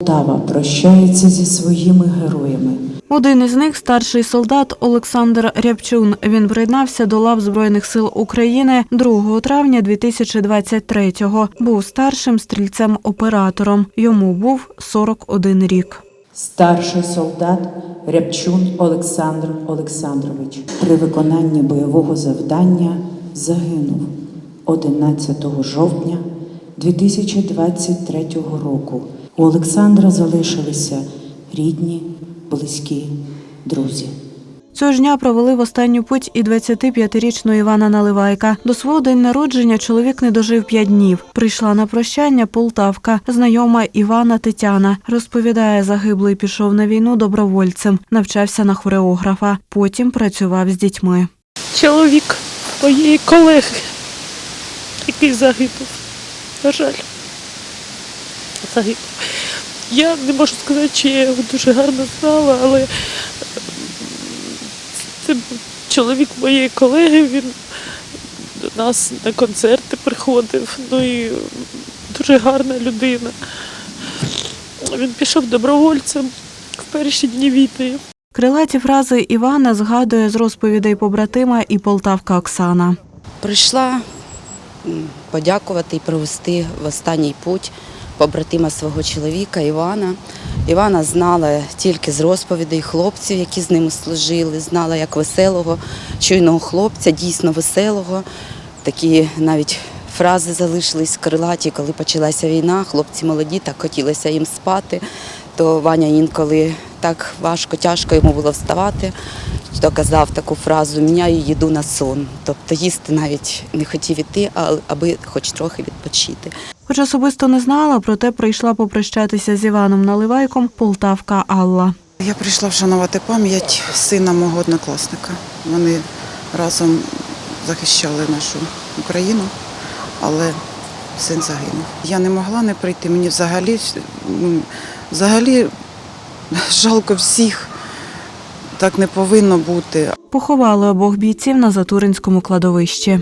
Полтава прощається зі своїми героями. Один із них старший солдат Олександр Рябчун. Він приєднався до лав Збройних сил України 2 травня 2023-го. Був старшим стрільцем-оператором. Йому був 41 рік. Старший солдат Рябчун Олександр Олександрович при виконанні бойового завдання загинув 11 жовтня 2023 року. У Олександра залишилися рідні, близькі, друзі. Цього ж дня провели в останню путь і 25-річного Івана Наливайка. До свого день народження чоловік не дожив 5 днів. Прийшла на прощання Полтавка, знайома Івана Тетяна. Розповідає, загиблий пішов на війну добровольцем, навчався на хореографа. Потім працював з дітьми. чоловік моєї колеги, який загинув. На жаль, загинув. Я не можу сказати, чи я його дуже гарно знала, але ем, це був чоловік моєї колеги, він до нас на концерти приходив, ну і дуже гарна людина. Він пішов добровольцем в перші дні війни. Крилаті фрази Івана згадує з розповідей побратима і полтавка Оксана. Прийшла подякувати і провести в останній путь побратима свого чоловіка Івана. Івана знала тільки з розповідей хлопців, які з ними служили, знала як веселого, чуйного хлопця, дійсно веселого. Такі навіть фрази залишились крилаті, коли почалася війна. Хлопці молоді, так хотілося їм спати. То Ваня інколи так важко, тяжко йому було вставати то казав таку фразу Міняю їду на сон. Тобто їсти навіть не хотів іти, аби хоч трохи відпочити. Хоч особисто не знала, проте прийшла попрощатися з Іваном Наливайком полтавка Алла. Я прийшла вшанувати пам'ять сина мого однокласника. Вони разом захищали нашу Україну, але син загинув. Я не могла не прийти. Мені взагалі, взагалі жалко всіх. Так не повинно бути. Поховали обох бійців на Затуринському кладовищі.